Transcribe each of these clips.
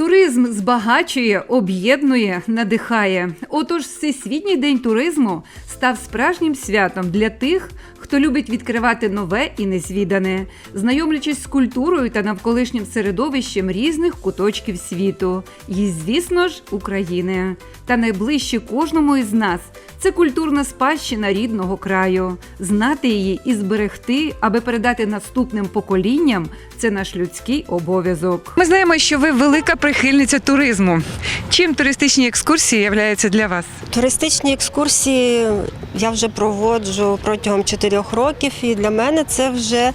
Туризм збагачує, об'єднує, надихає. Отож, Всесвітній день туризму став справжнім святом для тих, хто любить відкривати нове і незвідане, знайомлячись з культурою та навколишнім середовищем різних куточків світу, і, звісно ж, України. Та найближче кожному із нас це культурна спадщина рідного краю. Знати її і зберегти, аби передати наступним поколінням це наш людський обов'язок. Ми знаємо, що ви велика прихильниця туризму. Чим туристичні екскурсії являються для вас? Туристичні екскурсії я вже проводжу протягом чотирьох років, і для мене це вже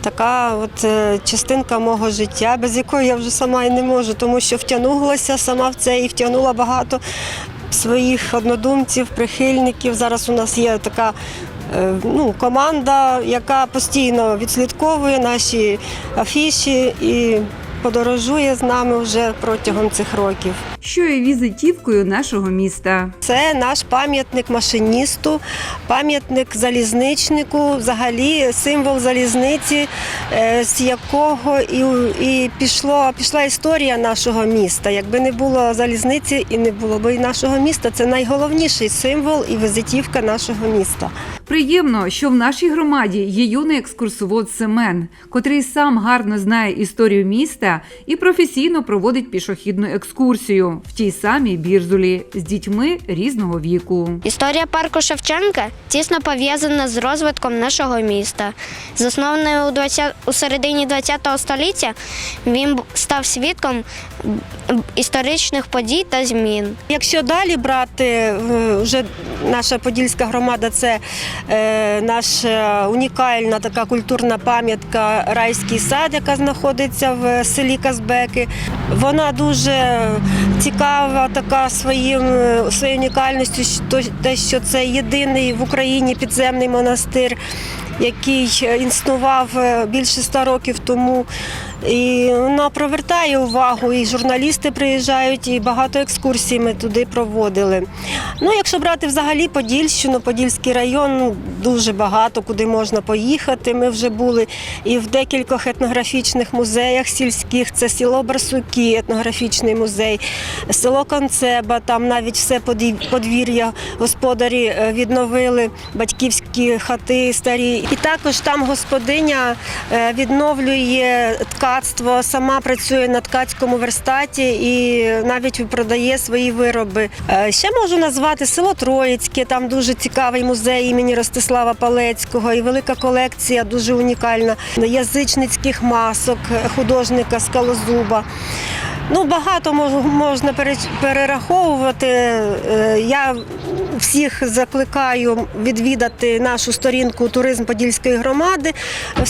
така от е, частинка мого життя, без якої я вже сама і не можу, тому що втягнулася сама в це і втягнула багато своїх однодумців, прихильників. Зараз у нас є така. е, Ну, команда, яка постійно відслідковує наші афіші і подорожує з нами вже протягом цих років. що є візитівкою нашого міста. Це наш пам'ятник машиністу, пам'ятник залізничнику, взагалі символ залізниці, е, з якого і, і пішло, пішла історія нашого міста. Якби не було залізниці і не було б і нашого міста, це найголовніший символ і визитівка нашого міста. Приємно, що в нашій громаді є юний екскурсовод Семен, котрий сам гарно знає історію міста і професійно проводить пішохідну екскурсію в тій самій бірзулі з дітьми різного віку. Історія парку Шевченка тісно пов'язана з розвитком нашого міста. Заснований у 20, у середині ХХ століття, він став свідком історичних подій та змін. Якщо далі брати, е, вже наша подільська громада це е, наша унікальна така культурна пам'ятка Райський сад, яка знаходиться в селі Казбеки. Вона дуже цікава, така своїм е, своєю унікальністю, те, що це єдиний в Україні підземний монастир. Який існував більше ста років тому, і вона привертає увагу, і журналісти приїжджають, і багато екскурсій ми туди проводили. Ну, якщо брати взагалі Подільщину, Подільський район, ну, дуже багато куди можна поїхати. Ми вже були і в декількох етнографічних музеях сільських. Це село Барсуки, етнографічний музей, село Концеба, там навіть все подвір'я господарі е, відновили батьківські хати старі. І також там господиня е, відновлює ткацтво, сама працює на ткацькому верстаті і навіть продає свої вироби. Е, Ще можу назвати село Троїцьке, там дуже цікавий музей імені Ростислава Палецького і велика колекція, дуже унікальна язичницьких масок художника Скалозуба. Ну, багато можна перераховувати. Е, Я всіх закликаю відвідати нашу сторінку Туризм Подільської громади.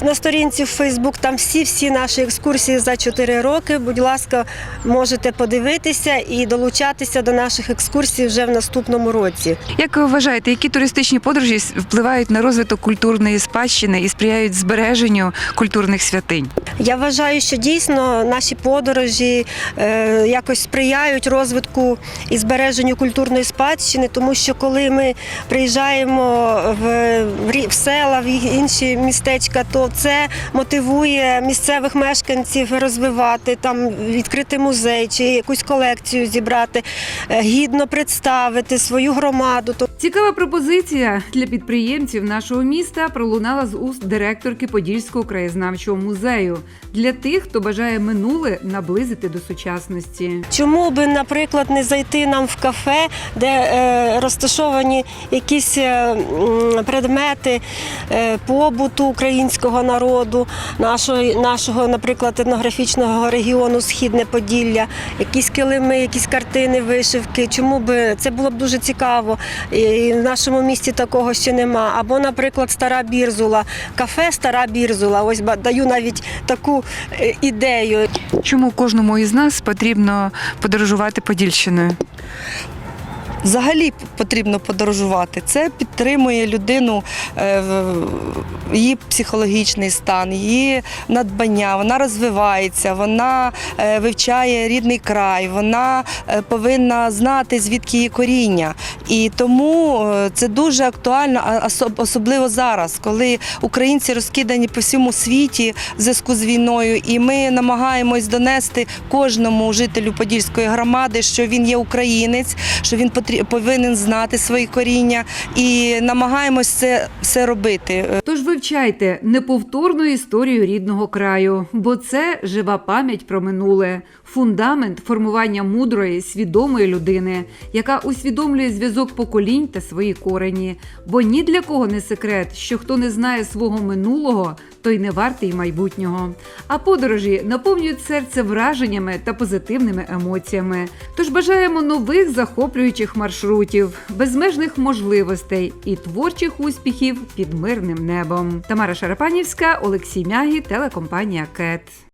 На сторінці в Фейсбук там всі-всі наші екскурсії за 4 роки. Будь ласка, можете подивитися і долучатися до наших екскурсій вже в наступному році. Як ви вважаєте, які туристичні подорожі впливають на розвиток культурної спадщини і сприяють збереженню культурних святинь? Я вважаю, що дійсно наші подорожі е, якось сприяють розвитку і збереженню культурної спадщини, тому що коли ми приїжджаємо в, в села, в інші містечка, то це мотивує місцевих мешканців розвивати там відкрити музей чи якусь колекцію зібрати, е, гідно представити свою громаду. Цікава пропозиція для підприємців нашого міста пролунала з уст директорки Подільського краєзнавчого музею для тих, хто бажає минуле наблизити до сучасності. Чому би, наприклад, не зайти нам в кафе, де е, розташовані якісь е, предмети е, побуту українського народу, нашого, нашого, наприклад, етнографічного регіону Східне Поділля, якісь килими, якісь картини, вишивки. Чому би це було б дуже цікаво? І в нашому місті такого ще нема. Або, наприклад, стара бірзула, кафе Стара бірзула. Ось даю навіть таку е, ідею. Чому кожному із нас потрібно подорожувати Подільщиною? Взагалі потрібно подорожувати. Це підтримує людину, е, її психологічний стан, її надбання. Вона розвивається, вона е, вивчає рідний край, вона е, повинна знати, звідки її коріння. І тому е, це дуже актуально, особливо зараз, коли українці розкидані по всьому світі в зв'язку з війною, і ми намагаємось донести кожному жителю Подільської громади, що він є українець, що він повинен знати свої коріння, і намагаємось це все робити. Тож вивчайте неповторну історію рідного краю, бо це жива пам'ять про минуле, фундамент формування мудрої, свідомої людини, яка усвідомлює зв'язок поколінь та свої корені. Бо ні для кого не секрет, що хто не знає свого минулого, той не вартий майбутнього. А подорожі наповнюють серце враженнями та позитивними емоціями. Тож бажаємо нових захоплюючих маршрутів, безмежних можливостей і творчих успіхів під мирним небом. Тамара Шарапанівська, Олексій Мягі, телекомпанія КЕТ.